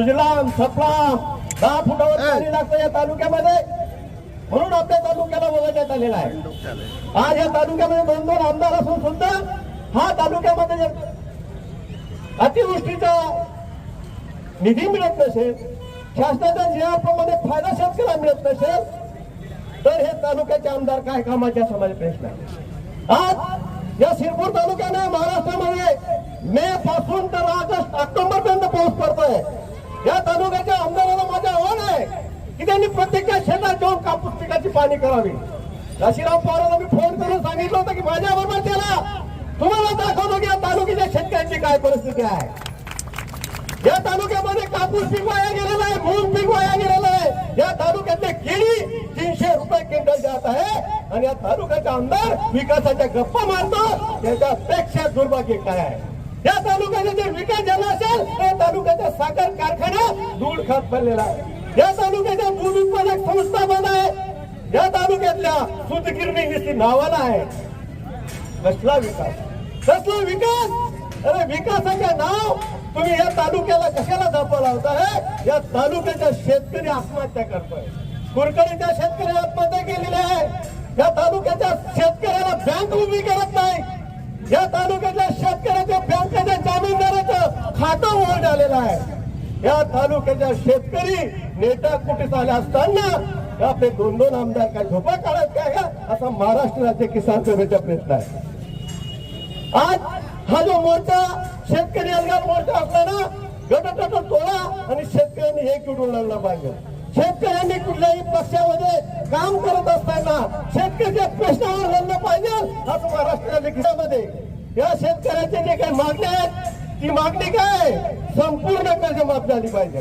सुजलाम सफलाम दहा फुटावर पाणी लागतं या तालुक्यामध्ये. म्हणून आपल्या तालुक्याला वगळण्यात आलेला आहे. आज या तालुक्यामध्ये दोन दोन आमदार असून सुद्धा हा तालुक्यामध्ये अतिवृष्टीचा निधी मिळत नसेल शासनाच्या जीवाप्रमाणे फायदा शेतकऱ्याला मिळत नसेल तर हे तालुक्याचे आमदार काय कामाचे असा माझा प्रश्न आहे. आज या शिरपूर तालुक्याने महाराष्ट्रामध्ये मे पासून तर ऑगस्ट ऑक्टोबर पर्यंत पाऊस पडतोय. तालुक्याच्या आमदाराला माझं आव्हान आहे की त्यांनी प्रत्येकच्या शेतात जाऊन कापूस पिकाची पाणी करावी. काशीराम पवारांना मी फोन करून सांगितलं होतं की माझ्या बरोबर त्याला तुम्हाला दाखवतो की या तालुक्याच्या शेतकऱ्यांची काय परिस्थिती आहे. या तालुक्यामध्ये कापूस पीक वाया गेलेला आहे मूग पीक वाया गेलेला आहे. या तालुक्यातले केळी तीनशे रुपये क्विंटल जात आहे. आणि या तालुक्याचा आमदार विकासाच्या गप्पा मारतो त्याच्यापेक्षा दुर्भाग्य काय आहे. या तालुक्यात जर विकास झाला असेल या तालुक्याचा साखर कारखाना धूळ खात पडलेला आहे. या तालुक्याच्या दूध उत्पादक संस्था बंद आहे या तालुक्यातल्या सुतगिरणी नुसती नावाला आहे. कसला विकास? कसला विकास? अरे विकासाचे नाव तुम्ही या तालुक्याला कशाला जपा लावताय या तालुक्याच्या शेतकरी आत्महत्या करतोय. कुरकडीच्या शेतकरी आत्महत्या केलेल्या आहे. या तालुक्याच्या शेतकऱ्याला बँक उभी करत नाही. या तालुक्याच्या शेतकऱ्याच्या बँकेच्या जामीनदाराचं खातं उघड आलेलं आहे या तालुक्याच्या शेतकरी नेता कुठे आले असताना आपले दोन दोन आमदार काय झोपा काढत काय का? असा महाराष्ट्र राज्य किसान सभेचा प्रयत्न आहे. आज हा जो मोर्चा शेतकरी अलगार मोर्चा असला ना गटतट तोडा आणि शेतकऱ्यांनी एक उडून लागला पाहिजे. शेतकऱ्यांनी कुठल्याही पक्षामध्ये काम करत असताना शेतकऱ्याच्या प्रश्नावर लढलं पाहिजे असं महाराष्ट्र राज्य खिशामध्ये या शेतकऱ्याचे जे काही मागण्या आहेत ती मागणी काय? संपूर्ण कर्जमाफ झाली पाहिजे.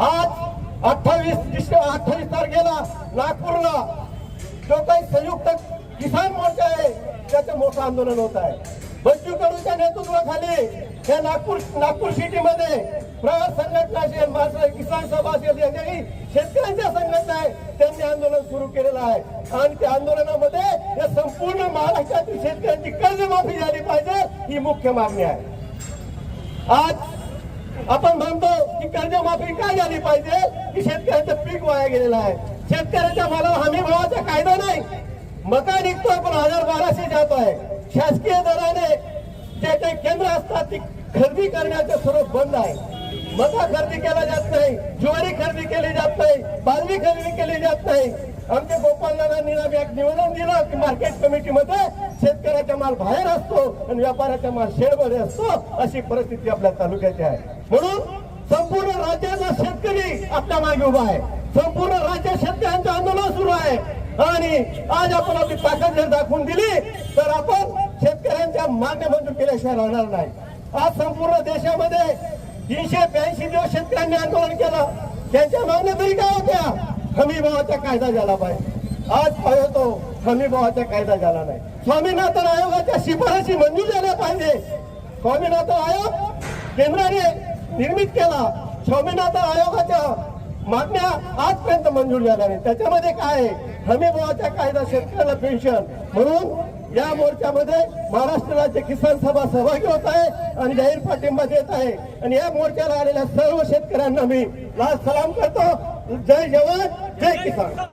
आज अठ्ठावीस अठ्ठावीस तारखेला नागपूरला जो काही संयुक्त किसान मोर्चा आहे त्याचं मोठं आंदोलन होत आहे. बच्चू कडूच्या नेतृत्वाखाली या नागपूर नागपूर सिटीमध्ये प्रहार संघटना असेल महाराष्ट्र किसान सभा असेल या शेतकऱ्यांच्या संघटना आहे त्यांनी आंदोलन सुरू केलेलं आहे. आणि त्या आंदोलनामध्ये या संपूर्ण महाराष्ट्रातील शेतकऱ्यांची कर्जमाफी झाली पाहिजे ही मुख्य मागणी आहे. आज आपण म्हणतो की कर्जमाफी काय झाली पाहिजे? की शेतकऱ्याचं पीक वाया गेलेलं आहे. शेतकऱ्याच्या मालावर हमी भावाचा कायदा नाही. मका निघतोय पण हजार बाराशे जात आहे. शासकीय दराने जे काही केंद्र असतात ती खरेदी करण्याचं स्वरूप बंद आहे. मका खरेदी केला जात नाही ज्वारी खरेदी केली जात नाही बाजरी खरेदी केली जात नाही. आमच्या गोपालदादांनी आम्ही एक दिलं की मार्केट कमिटीमध्ये शेतकऱ्याचा माल बाहेर असतो आणि व्यापाऱ्याचा माल शेडमध्ये असतो अशी परिस्थिती आपल्या तालुक्याची आहे. म्हणून संपूर्ण राज्याचा शेतकरी आपल्या मागे उभा आहे. संपूर्ण राज्यात शेतकऱ्यांचं आंदोलन सुरू आहे. आणि आज आपण आपली ताकद जर दाखवून दिली तर आपण शेतकऱ्यांच्या मागण्या मंजूर केल्याशिवाय राहणार नाही. आज संपूर्ण देशामध्ये तीनशे ब्याऐंशी दिवस शेतकऱ्यांनी आंदोलन केलं. त्यांच्या मागण्या तरी काय होत्या? हमी भावाचा कायदा झाला पाहिजे. आज पाहतो हमी भावाचा कायदा झाला नाही. स्वामीनाथन आयोगाच्या शिफारशी मंजूर झाल्या पाहिजे. स्वामीनाथन आयोग केंद्राने निर्मित केला. स्वामीनाथन आयोगाच्या मागण्या आजपर्यंत मंजूर झाल्या नाही. त्याच्यामध्ये काय आहे? हमी भावाचा कायदा शेतकऱ्याला पेन्शन. म्हणून या मोर्चामध्ये महाराष्ट्र राज्य किसान सभा सहभागी होत आहे आणि जाहीर पाठिंबा देत आहे. आणि या मोर्चाला आलेल्या सर्व शेतकऱ्यांना मी लाल सलाम करतो. जय जवान जय किसान.